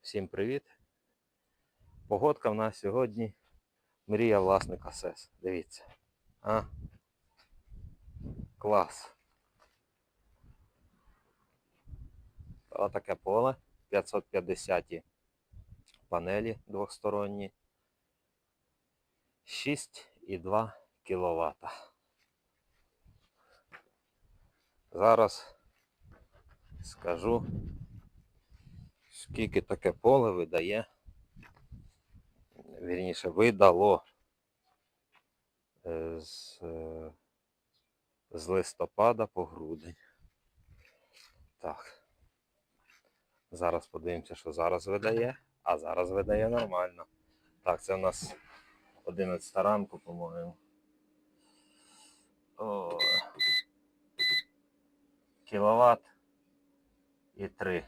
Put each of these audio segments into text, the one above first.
Всім привіт! Погодка в нас сьогодні мрія власника СЕС. Дивіться. А? Клас. Отаке поле. 550 панелі двохсторонні. 6,2 кВт. Зараз скажу, скільки таке поле видає. Вірніше, видало е, з, е, з листопада по грудень. Так. Зараз подивимося, що зараз видає, а зараз видає нормально. Так, це у нас 11 ранку, по-моєму. Кіловат і 3.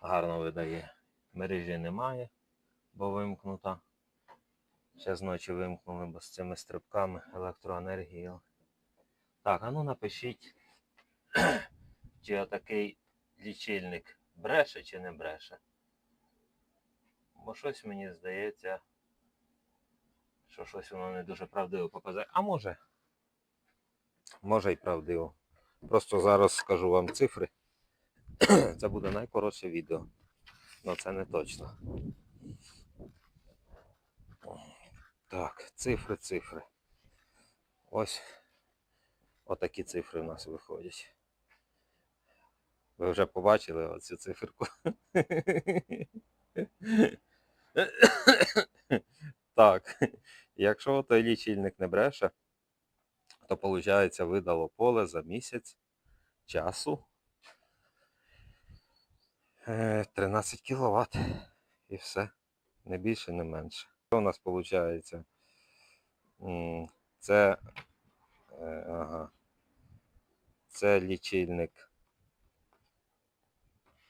Гарно видає. Мережі немає, бо вимкнута. Ще з ночі вимкнули, бо з цими стрибками електроенергії. Так, а ну напишіть, чи отакий лічильник бреше чи не бреше. Бо щось мені здається, що щось воно не дуже правдиво показує. А може, може і правдиво. Просто зараз скажу вам цифри. Це буде найкоротше відео. але це не точно. Так, цифри, цифри. Ось отакі цифри в нас виходять. Ви вже побачили оцю циферку. Так, якщо той лічильник не бреше, то виходить видало поле за місяць часу 13 кВт. І все. Не більше, не менше. Що у нас виходить? Це. е, Ага. Це лічильник.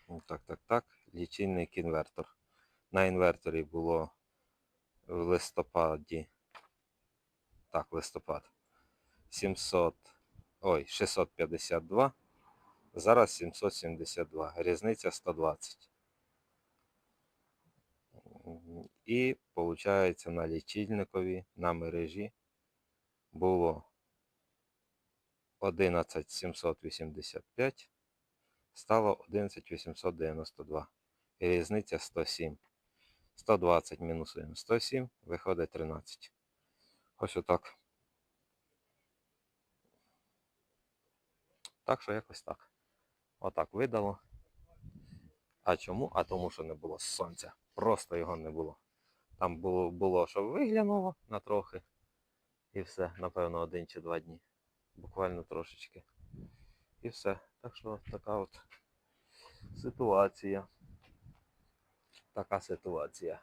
Ну, Так, так, так. Лічильник інвертор. На інверторі було в листопаді. Так, листопад. 700. Ой, 652. Зараз 772. Різниця 120. І виходить на лічильникові на мережі було 11785 стало 11892. І різниця 107. 120 мінусуємо 107, виходить 13. Ось отак. Так що якось так. Отак видало. А чому? А тому, що не було сонця. Просто його не було. Там було, було що виглянуло на трохи. І все, напевно, один чи два дні. Буквально трошечки. І все. Так що така от ситуація. Така ситуація.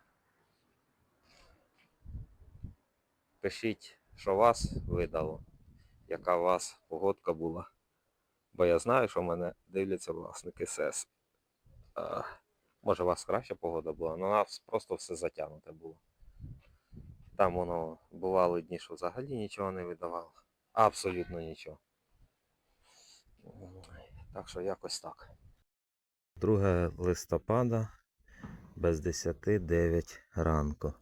Пишіть, що вас видало, яка у вас погодка була. Бо я знаю, що мене дивляться власники СЕС. Може, у вас краща погода була, але у нас просто все затягнуте було. Там воно бували дні, що взагалі нічого не видавало. Абсолютно нічого. Так що якось так. 2 листопада без 10 9 ранку.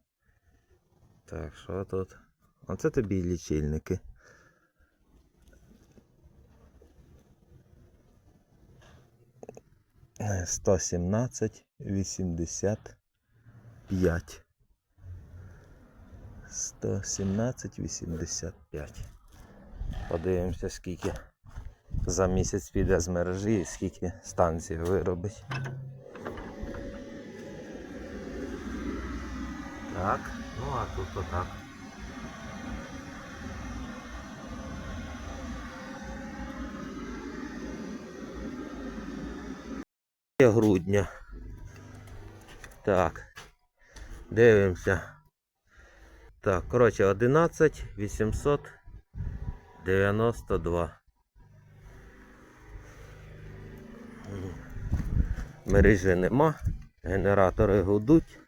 Так, що тут? Оце тобі лічильники. 117 85. 117 85. Подивимося, скільки за місяць піде з мережі і скільки станція виробить. Так, ну а тут отак. Грудня. Так. Дивимося. Так, коротше, 11 892. Мережі нема. Генератори гудуть.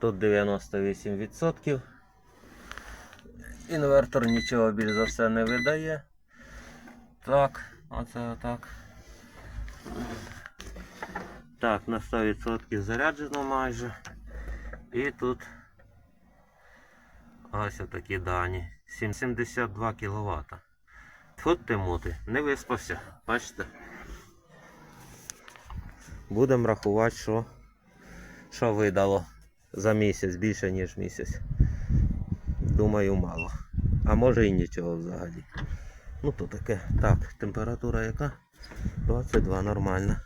Тут 98%. Інвертор нічого більш за все не видає. Так, оце отак. Так, на 100% заряджено майже. І тут ось такі дані. 72 кВт. От ти мути, не виспався, бачите? Будемо рахувати, що, що видало за місяць, більше ніж місяць. Думаю, мало. А може і нічого взагалі. Ну то таке. Так, температура яка? 22 нормально.